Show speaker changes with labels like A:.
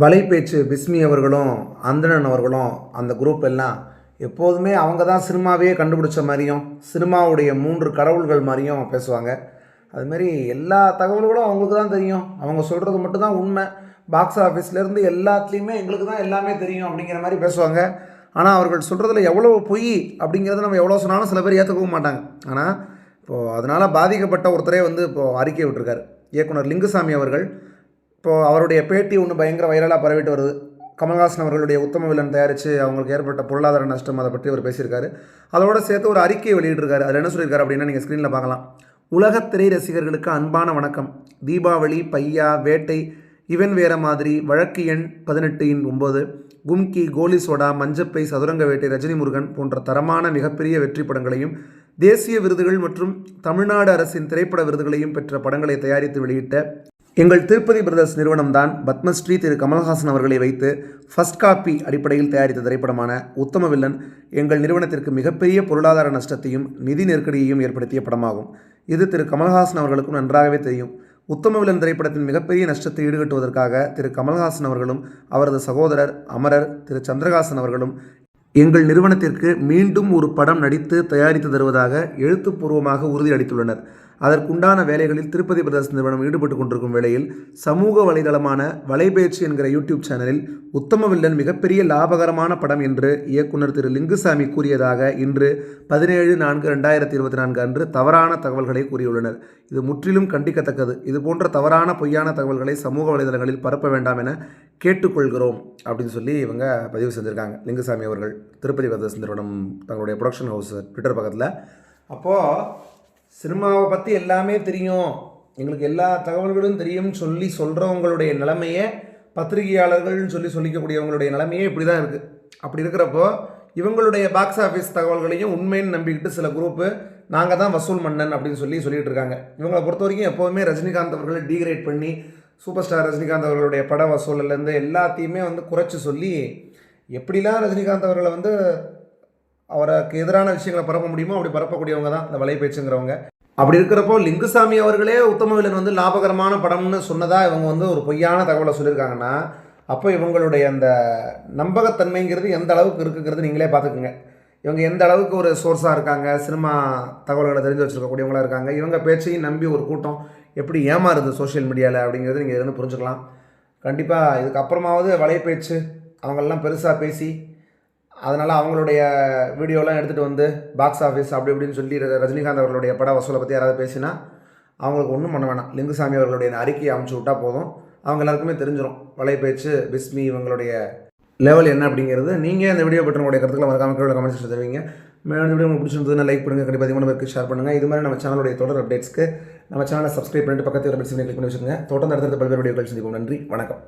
A: வலைப்பேச்சு பிஸ்மி அவர்களும் அந்தணன் அவர்களும் அந்த குரூப் எல்லாம் எப்போதுமே அவங்க தான் சினிமாவே கண்டுபிடிச்ச மாதிரியும் சினிமாவுடைய மூன்று கடவுள்கள் மாதிரியும் பேசுவாங்க. அதுமாரி எல்லா தகவல்களும் அவங்களுக்கு தான் தெரியும். அவங்க சொல்கிறது மட்டும்தான் உண்மை. பாக்ஸ் ஆஃபீஸ்லேருந்து எல்லாத்துலேயுமே எங்களுக்கு தான் எல்லாமே தெரியும் அப்படிங்கிற மாதிரி பேசுவாங்க. ஆனால் அவர்கள் சொல்கிறதுல எவ்வளோ பொய் அப்படிங்கிறத நம்ம எவ்வளோ சொன்னாலும் சில பேர் ஏற்றுக்கவும் மாட்டாங்க. ஆனால் இப்போது அதனால் பாதிக்கப்பட்ட ஒருத்தரே வந்து இப்போது அறிக்கை விட்டுருக்கார். இயக்குனர் லிங்குசாமி அவர்கள் இப்போது அவருடைய பேட்டி ஒன்று பயங்கர வைரலாக பரவிட்டு வருது. கமல்ஹாசன் அவர்களுடைய உத்தம வில்லன் தயாரித்து அவங்களுக்கு ஏற்பட்ட பொருளாதார நஷ்டம் அதை பற்றி அவர் பேசியிருக்காரு. அதோட சேர்த்து ஒரு அறிக்கையை வெளியிட்டிருக்காரு. அதில் என்ன சொல்லியிருக்காரு அப்படின்னா நீங்கள் ஸ்க்ரீனில் பார்க்கலாம். உலகத் திரை ரசிகர்களுக்கு அன்பான வணக்கம். தீபாவளி பையா வேட்டை இவன் வேற மாதிரி வழக்கு எண் பதினெட்டு இன் ஒம்பது கும்கி கோலி சோடா மஞ்சப்பை சதுரங்க வேட்டை ரஜினி முருகன் போன்ற தரமான மிகப்பெரிய வெற்றி படங்களையும் தேசிய விருதுகள் மற்றும் தமிழ்நாடு அரசின் திரைப்பட விருதுகளையும் பெற்ற படங்களை தயாரித்து வெளியிட்ட எங்கள் திருப்பதி பிரதர்ஸ் நிறுவனம்தான் பத்மஸ்ரீ திரு. கமல்ஹாசன் அவர்களை வைத்து ஃபஸ்ட் காப்பி அடிப்படையில் தயாரித்த திரைப்படமான உத்தம வில்லன் எங்கள் நிறுவனத்திற்கு மிகப்பெரிய பொருளாதார நஷ்டத்தையும் நிதி நெருக்கடியையும் ஏற்படுத்திய படமாகும். இது திரு. கமல்ஹாசன் அவர்களுக்கும் நன்றாகவே தெரியும். உத்தம வில்லன் திரைப்படத்தின் மிகப்பெரிய நஷ்டத்தை ஈடுகட்டுவதற்காக திரு. கமல்ஹாசன் அவர்களும் அவரது சகோதரர் அமரர் திரு. சந்திரகாசன் அவர்களும் எங்கள் நிறுவனத்திற்கு மீண்டும் ஒரு படம் நடித்து தயாரித்து தருவதாக எழுத்துப்பூர்வமாக உறுதியளித்துள்ளனர். அதற்குண்டான வேலைகளில் திருப்பதி பிரதர்ஸ் நிறுவனம் ஈடுபட்டு கொண்டிருக்கும் வேளையில் சமூக வலைதளமான வலைபேச்சு என்கிற யூடியூப் சேனலில் உத்தமவில்லன் மிகப்பெரிய லாபகரமான படம் என்று இயக்குனர் திரு லிங்குசாமி கூறியதாக இன்று பதினேழு நான்கு ரெண்டாயிரத்தி இருபத்தி நான்கு அன்று தவறான தகவல்களை கூறியுள்ளனர். இது முற்றிலும் கண்டிக்கத்தக்கது. இது போன்ற தவறான பொய்யான தகவல்களை சமூக வலைதளங்களில் பரப்ப வேண்டாம் என கேட்டுக்கொள்கிறோம் அப்படின்னு சொல்லி இவங்க பதிவு செஞ்சுருக்காங்க. லிங்குசாமி அவர்கள் திருப்பதி பிரதர்ஸ் நிறுவனம் தங்களுடைய ப்ரொடக்ஷன் ஹவுஸ் ட்விட்டர் பக்கத்தில். அப்போது சினிமாவை பற்றி எல்லாமே தெரியும். எங்களுக்கு எல்லா தகவல்களும் தெரியும்னு சொல்லி சொல்கிறவங்களுடைய நிலைமையே பத்திரிகையாளர்கள்னு சொல்லி சொல்லிக்கக்கூடியவங்களுடைய நிலைமையே இப்படி தான் இருக்குது அப்படி இருக்கிறப்போ இவங்களுடைய பாக்ஸ் ஆஃபீஸ் தகவல்களையும் உண்மைன்னு நம்பிக்கிட்டு சில குரூப்பு நாங்கள் தான் வசூல் மன்னன் அப்படின்னு சொல்லி சொல்லிட்டு இருக்காங்க. இவங்களை பொறுத்த வரைக்கும் எப்போவுமே ரஜினிகாந்த் அவர்களை டீக்ரேட் பண்ணி சூப்பர் ஸ்டார் ரஜினிகாந்த் அவர்களுடைய பட வசூலிலேருந்து எல்லாத்தையுமே வந்து குறைச்சி சொல்லி எப்படிலாம் ரஜினிகாந்த் அவர்களை வந்து அவருக்கு எதிரான விஷயங்களை பரப்ப முடியுமோ அப்படி பரப்பக்கூடியவங்க தான் இந்த வலைபேச்சுங்கிறவங்க. அப்படி இருக்கிறப்போ லிங்குசாமி அவர்களே உத்தமவிலன் வந்து லாபகரமான படம்னு சொன்னதாக இவங்க வந்து ஒரு பொய்யான தகவலை சொல்லியிருக்காங்கன்னா அப்போ இவங்களுடைய அந்த நம்பகத்தன்மைங்கிறது எந்த அளவுக்கு இருக்குங்கிறது நீங்களே பார்த்துக்குங்க. இவங்க எந்த அளவுக்கு ஒரு சோர்ஸாக இருக்காங்க சினிமா தகவல்களை தெரிஞ்சு வச்சுருக்கக்கூடியவங்களாக இருக்காங்க இவங்க பேச்சையும் நம்பி ஒரு கூட்டம் எப்படி ஏமாறுது சோஷியல் மீடியாவில் அப்படிங்கிறது நீங்கள் இருந்து புரிஞ்சுக்கலாம். கண்டிப்பாக இதுக்கப்புறமாவது வலைபேச்சு அவங்களெல்லாம் பெருசாக பேசி அதனால் அவங்களுடைய வீடியோலாம் எடுத்துகிட்டு வந்து பாக்ஸ் ஆஃபீஸ் அப்படி இப்படின்னு சொல்லி ரஜினிகாந்த் அவர்களுடைய பட வசூலை பற்றி யாராவது பேசினா அவங்களுக்கு ஒன்றும் பண்ண வேணாம். லிங்குசாமி அவர்களுடைய அறிக்கையை அமுச்சு விட்டால் போதும். அவங்க எல்லாருக்குமே தெரிஞ்சிடும் வலைபேச்சு பிஸ்மி இவங்களுடைய லெவல் என்ன அப்படிங்கிறது. நீங்கள் இந்த வீடியோ பற்றி உங்களுடைய கருத்துக்களை மறக்காம கீழே கமெண்ட் செக்ஷன் தெரிவிங்க. மேலும் வீடியோ உங்களுக்கு பிடிச்சிருந்ததுன்னா லைக் பண்ணுங்கள் கண்டிப்பாக அதிகமான பேருக்கு ஷேர் பண்ணுங்கள் இது மாதிரி நம்ம சேனலுடைய தொடர் அப்டேட்ஸ்க்கு நம்ம சேனலை சப்ஸ்கிரைப் பண்ணிட்டு பக்கத்தில் பெல் கிளிக் பண்ணி வச்சுருங்க தொடர்ந்து அடுத்தடுத்த பல்வேறு வீடியோக்கள் சந்திப்போம். நன்றி. வணக்கம்.